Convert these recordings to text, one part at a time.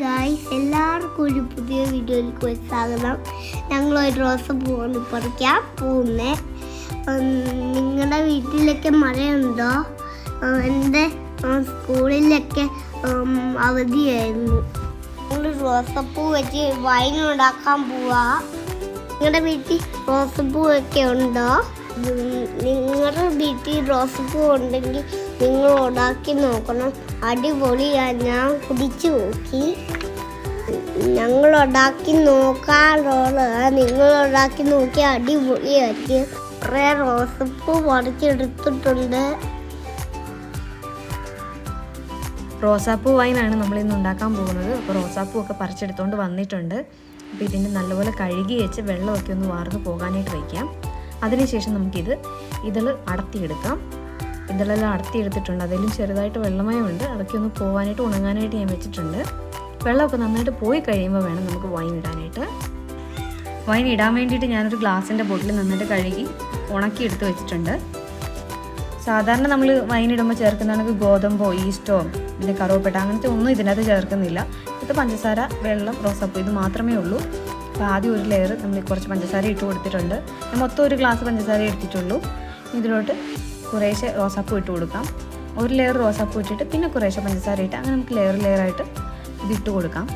Guys എല്ലാവർക്കും ഒരു പുതിയ വീഡിയോയിലേക്ക് സ്വാഗതം. ഞങ്ങൾ ഒരു റോസ പൂവാണ് പറിക്കാൻ പോകുന്നേ നിങ്ങളുടെ വീട്ടിലൊക്കെ മഴയുണ്ടോ? എന്റെ സ്കൂളിലൊക്കെ അവധിയായിരുന്നു. ഞങ്ങൾ റോസപ്പൂ വെച്ച് വൈൻ ഉണ്ടാക്കാൻ പോവാ. നിങ്ങളുടെ വീട്ടിൽ റോസപ്പൂ ഒക്കെ ഉണ്ടോ? നിങ്ങളുടെ വീട്ടിൽ റോസപ്പൂ ഉണ്ടെങ്കിൽ നിങ്ങൾ ഉണ്ടാക്കി നോക്കണം. അടിപൊളിയാ ഞാൻ കുടിച്ചു നോക്കി. ഞങ്ങൾ ഉണ്ടാക്കി നോക്കാറുള്ള. നിങ്ങൾ ഉണ്ടാക്കി നോക്കി അടിപൊളിയാക്കി. കുറേ റോസപ്പൂ പറിച്ചെടുത്തിട്ടുണ്ട്. റോസാപ്പൂ വൈനാണ് നമ്മൾ ഇന്ന് ഉണ്ടാക്കാൻ പോകുന്നത്. അപ്പോൾ റോസാപ്പൂ ഒക്കെ പറിച്ചെടുത്തുകൊണ്ട് വന്നിട്ടുണ്ട്. അപ്പോൾ ഇതിന്റെ നല്ലപോലെ കഴുകി വെച്ച് വെള്ളമൊക്കെ ഒന്ന് വാർന്നു പോകാനായിട്ട് വയ്ക്കാം. അതിനുശേഷം നമുക്കിത് ഇതിൽ അടത്തിയെടുക്കാം. ഇതിലെല്ലാം അടർത്തിയെടുത്തിട്ടുണ്ട് അതിലും ചെറുതായിട്ട് വെള്ളമയമുണ്ട്. അതൊക്കെ ഒന്ന് പോകാനായിട്ട് ഉണങ്ങാനായിട്ട് ഞാൻ വെച്ചിട്ടുണ്ട്. വെള്ളമൊക്കെ നന്നായിട്ട് പോയി കഴിയുമ്പോൾ വേണം നമുക്ക് വൈൻ ഇടാനായിട്ട്. വൈൻ ഇടാൻ വേണ്ടിയിട്ട് ഞാനൊരു ഗ്ലാസിന്റെ ബോട്ടിൽ നന്നായിട്ട് കഴുകി ഉണക്കി എടുത്ത് വെച്ചിട്ടുണ്ട്. സാധാരണ നമ്മൾ വൈൻ ഇടുമ്പോൾ ചേർക്കുന്നതാണെങ്കിൽ ഗോതമ്പോ ഈസ്റ്റോ പിന്നെ കറുവപ്പട്ട അങ്ങനത്തെ ഒന്നും ഇതിനകത്ത് ചേർക്കുന്നില്ല. ഇത് പഞ്ചസാര വെള്ളം റോസപ്പൂ ഇത് മാത്രമേ ഉള്ളൂ. അപ്പോൾ ആദ്യം ഒരു ലെയർ നമ്മൾ കുറച്ച് പഞ്ചസാര ഇട്ട് കൊടുത്തിട്ടുണ്ട്. ഞാൻ മൊത്തം ഒരു ഗ്ലാസ് പഞ്ചസാര എടുത്തിട്ടുള്ളൂ. ഇതിലോട്ട് കുറേശ്ശെ റോസാപ്പൂ ഇട്ട് കൊടുക്കാം. ഒരു ലെയർ റോസാപ്പൂ ഇട്ടിട്ട് പിന്നെ കുറേശ്ശെ പഞ്ചസാര ഇട്ട് അങ്ങനെ നമുക്ക് ലെയർ ലെയറായിട്ട് ഇതിട്ട് കൊടുക്കാം.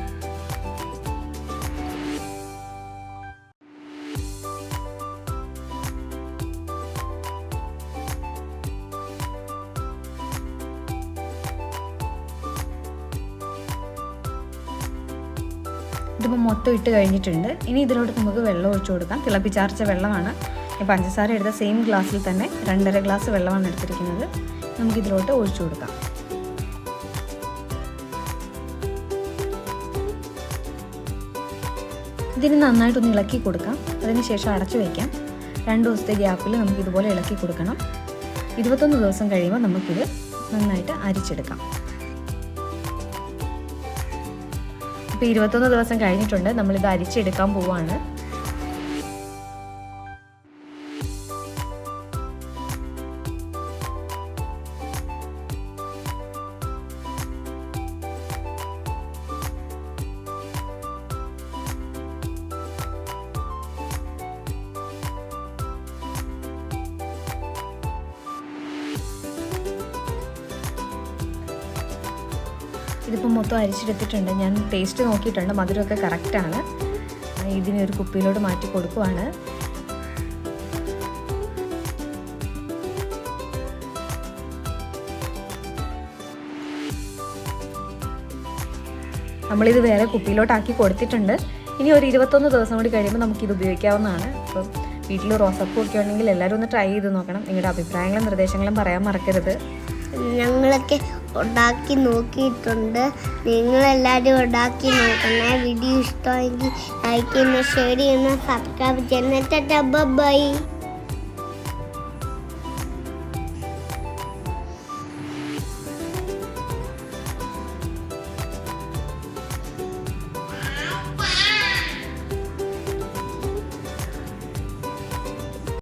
ഇതിപ്പോൾ മൊത്തം ഇട്ട് കഴിഞ്ഞിട്ടുണ്ട്. ഇനി ഇതിലോട്ട് നമുക്ക് വെള്ളം ഒഴിച്ചു കൊടുക്കാം. തിളപ്പിച്ചാർച്ച വെള്ളമാണ്. ഈ പഞ്ചസാര എടുത്ത സെയിം ഗ്ലാസ്സിൽ തന്നെ രണ്ടര ഗ്ലാസ് വെള്ളമാണ് എടുത്തിരിക്കുന്നത്. നമുക്ക് ഇതിലോട്ട് ഒഴിച്ചു കൊടുക്കാം. ഇതിന് നന്നായിട്ടൊന്ന് ഇളക്കി കൊടുക്കാം. അതിനുശേഷം അടച്ചു വയ്ക്കാം രണ്ട് ദിവസത്തെ ഗ്യാപ്പിൽ നമുക്ക് ഇതുപോലെ ഇളക്കി കൊടുക്കണം. ഇരുപത്തൊന്ന് ദിവസം കഴിയുമ്പോൾ നമുക്കിത് നന്നായിട്ട് അരിച്ചെടുക്കാം. ഇപ്പോൾ ഇരുപത്തൊന്ന് ദിവസം കഴിഞ്ഞിട്ടുണ്ട്. നമ്മളിത് അരിച്ചെടുക്കാൻ പോവാണ്. ഇതിപ്പോൾ മൊത്തം അരിച്ചെടുത്തിട്ടുണ്ട്. ഞാൻ ടേസ്റ്റ് നോക്കിയിട്ടുണ്ട്. മധുരമൊക്കെ കറക്റ്റാണ് ഒരു കുപ്പിയിലോട്ട് മാറ്റി കൊടുക്കുവാണ്. നമ്മളിത് വേറെ കുപ്പിയിലോട്ടാക്കി കൊടുത്തിട്ടുണ്ട്. ഇനി ഒരു ഇരുപത്തൊന്ന് ദിവസം കൂടി കഴിയുമ്പോൾ നമുക്കിത് ഉപയോഗിക്കാവുന്നതാണ്. അപ്പം വീട്ടിൽ റോസപ്പൂ ഒക്കെ ഉണ്ടെങ്കിൽ എല്ലാവരും ഒന്ന് ട്രൈ ചെയ്ത് നോക്കണം. നിങ്ങളുടെ അഭിപ്രായങ്ങളും നിർദ്ദേശങ്ങളും പറയാൻ മറക്കരുത്. ഞങ്ങളൊക്കെ ഉണ്ടാക്കി നോക്കിയിട്ടുണ്ട്. നിങ്ങളെല്ലാവരും ഉണ്ടാക്കി നോക്കണം. വീഡിയോ ഇഷ്ടമെങ്കിൽ ലൈക്ക് ചെയ്യുന്ന ഷെയർ ചെയ്യുന്ന സബ്സ്ക്രൈബ് ചെയ്യുന്ന. ബൈ